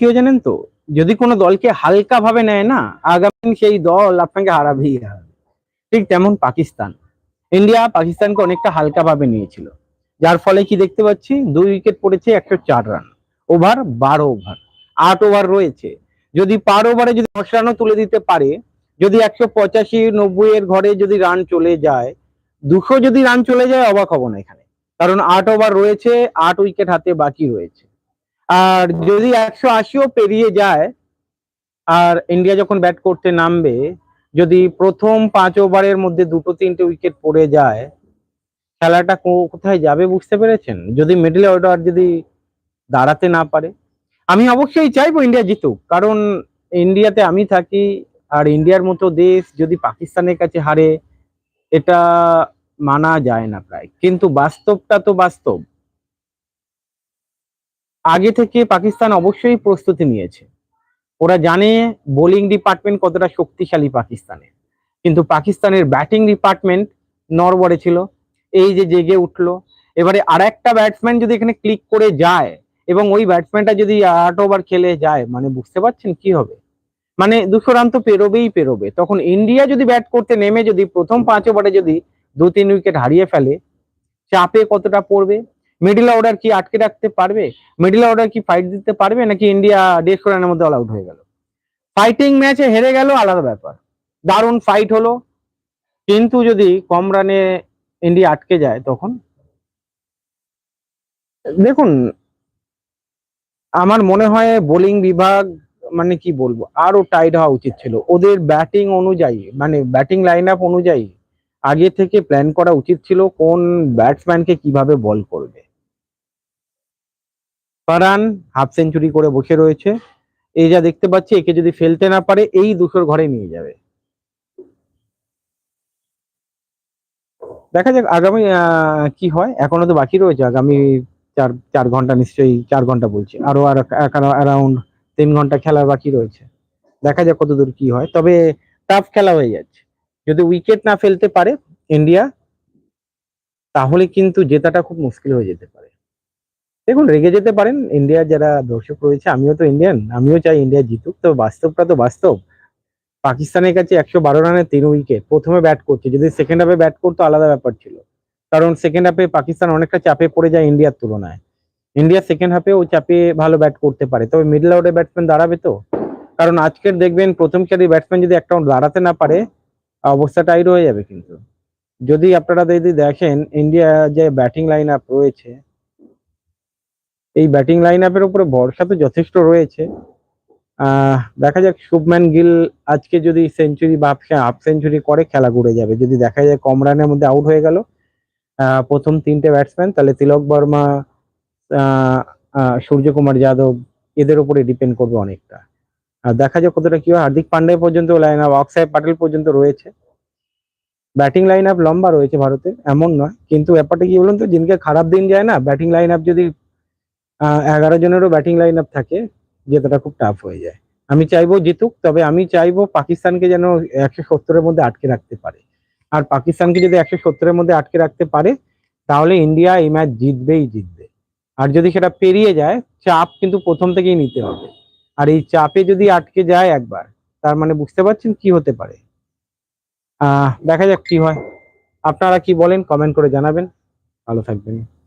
কেউ জানেন তো? যদি কোনো দলকে হালকা ভাবে নেয় না, আগামী সেই দল আপনাকে হারাবেই হারাবে। ঠিক তেমন পাকিস্তান। ইন্ডিয়া পাকিস্তানকে অনেকটা হালকা ভাবে নিয়েছিল। যার ফলে কি দেখতে পাচ্ছি? দুই উইকেট পড়েছে একশো চার রান। ওভার বারো ওভার। আট ওভার রয়েছে। যদি পার ওভারে যদি দশ রানও তুলে দিতে পারে, যদি একশো পঁচাশি নব্বই এর ঘরে যদি রান চলে যায়, দুশো যদি রান চলে যায়, অবাক হব না এখানে। কারণ আট ওভার রয়েছে, আট উইকেট হাতে বাকি রয়েছে। আর যদি একশো আশিও পেরিয়ে যায়, আর ইন্ডিয়া যখন ব্যাট করতে নামবে, যদি প্রথম পাঁচ ওভারের মধ্যে দুটো তিনটে উইকেট পড়ে যায়, খেলাটা কোথায় যাবে বুঝতে পেরেছেন? যদি মিডল অর্ডার যদি দাঁড়াতে না পারে। আমি অবশ্যই চাইব ইন্ডিয়া জিতুক, কারণ ইন্ডিয়াতে আমি থাকি, আর ইন্ডিয়ার মতো দেশ যদি পাকিস্তানের কাছে হারে, এটা মানা যায় না প্রায়। কিন্তু বাস্তবটা তো বাস্তব। আগে থেকে পাকিস্তান অবশ্যই প্রস্তুতি নিয়েছে। ওরা জানে বোলিং ডিপার্টমেন্ট কতটা শক্তিশালী পাকিস্তানের কিন্তু পাকিস্তানের ব্যাটিং ডিপার্টমেন্ট নরবরে ছিল, এই যে জেগে উঠল। এবারে আর একটা ব্যাটসম্যান যদি এখানে ক্লিক করে যায়, এবং ওই ব্যাটসম্যানটা যদি আট ওভার খেলে যায় মানে বুঝতে পারছেন কি হবে? মানে দুশো রান তো পেরোবেই পেরোবে। তখন ইন্ডিয়া যদি ব্যাট করতে নেমে, যদি প্রথম পাঁচ ওভারে যদি দু তিন উইকেট হারিয়ে ফেলে, চাপে কতটা পড়বে? মিডল অর্ডার কি আটকে রাখতে পারবে? মিডিল অর্ডার কি ফাইট দিতে পারবে? নাকি ইন্ডিয়া দেড়শো রানের মধ্যে অল আউট হয়ে গেল? ফাইটিং ম্যাচে হেরে গেল, আলাদা ব্যাপার। দারুণ ফাইট হলো। কিন্তু যদি কম রানে ইন্ডিয়া আটকে যায়, তখন? দেখুন, আমার মনে হয় বোলিং বিভাগ মানে কি বলব, আরও টাইট হওয়া উচিত ছিল। ওদের ব্যাটিং অনুযায়ী মানে ব্যাটিং লাইন আপ অনুযায়ী, আগে থেকে প্ল্যান করা উচিত ছিল কোন ব্যাটসম্যানকে কীভাবে বল করবে। ফারহান হাফ সেঞ্চুরি করে বসে রয়েছে। এই যা দেখতে পাচ্ছি, একে যদি ফেলতে না পারে, এই দুশোর ঘরে নিয়ে যাবে। দেখা যাক আগামী কি হয়। এখনও তো বাকি রয়েছে। আগামী চার চার ঘণ্টা নিশ্চয়ই, চার ঘণ্টা বলছি। আরও আর অ্যারাউন্ড তিন ঘণ্টা খেলার বাকি রয়েছে। দেখা যাক কতদূর কি হয়। তবে টাফ খেলা হয়ে যাচ্ছে। যদি উইকেট না ফেলতে পারে ইন্ডিয়া তাহলে কিন্তু জেতাটা খুব মুশকিল হয়ে যেতে পারে। দেখুন, রেগে যেতে পারেন। ইন্ডিয়ার যারা দর্শক রয়েছে, আমিও তো ইন্ডিয়ান আমিও চাই ইন্ডিয়া জিতুক। তো বাস্তবটা তো বাস্তব। পাকিস্তানের কাছে একশো বারো রানের তিন উইকেট প্রথমে ব্যাট করছে। যদি সেকেন্ড হাফে ব্যাট করতো, আলাদা ব্যাপার ছিল। কারণ সেকেন্ড হাফে পাকিস্তান অনেকটা চাপে পড়ে যায় ইন্ডিয়ার তুলনায়। ইন্ডিয়া সেকেন্ড হাফে ও চাপে ভালো ব্যাট করতে পারে। তবে মিডল অর্ডার ব্যাটসম্যান দাঁড়াবে তো? কারণ আজকের দেখবেন, প্রথম চারি ব্যাটসম্যান যদি একটা দাঁড়াতে না পারে, অবস্থা টাইট হয়ে যাবে কিন্তু। যদি আপনারা যদি দেখেন ইন্ডিয়া যে ব্যাটিং লাইন আপ রয়েছে এই ব্যাটিং লাইন আপের উপরে ভরসা তো যথেষ্ট রয়েছে। দেখা যাক শুভম্যান গিল আজকে যদি সেঞ্চুরি বা হাফ সেঞ্চুরি করে, খেলা ঘুরে যাবে। যদি দেখা যায় কম রানের মধ্যে আউট হয়ে গেল প্রথম তিনটে ব্যাটসম্যান তাহলে তিলক বর্মা সূর্যকুমার যাদব, এদের উপরে ডিপেন্ড করবে অনেকটা। আর দেখা যাক কতটা কি হয়। হার্দিক পান্ডে পর্যন্ত লাইন আপ অক্ষয় পাটেল পর্যন্ত রয়েছে। ব্যাটিং লাইন আপ লম্বা রয়েছে ভারতের, এমন নয়। কিন্তু ব্যাপারটা কি বলুন তো দিনকে খারাপ দিন যায় না ব্যাটিং লাইন আপ যদি এগারো জনেরও ব্যাটিং লাইন আপ থাকে জেতাটা খুব টাফ হয়ে যায়। আমি চাইব জিতুক, তবে আমি চাইব পাকিস্তানকে যেন একশো সত্তরের মধ্যে আটকে রাখতে পারে। আর পাকিস্তানকে যদি একশো সত্তরের মধ্যে আটকে রাখতে পারে, তাহলে ইন্ডিয়া এই ম্যাচ জিতবেই জিতবে। আর যদি সেটা পেরিয়ে যায়, চাপ কিন্তু প্রথম থেকেই নিতে হবে। আর এই চাপে যদি আটকে যায় একবার, তার মানে বুঝতে পারছেন কি হতে পারে? আহ, দেখা যাক কি হয়। আপনারা কি বলেন কমেন্ট করে জানাবেন। ভালো থাকবেন।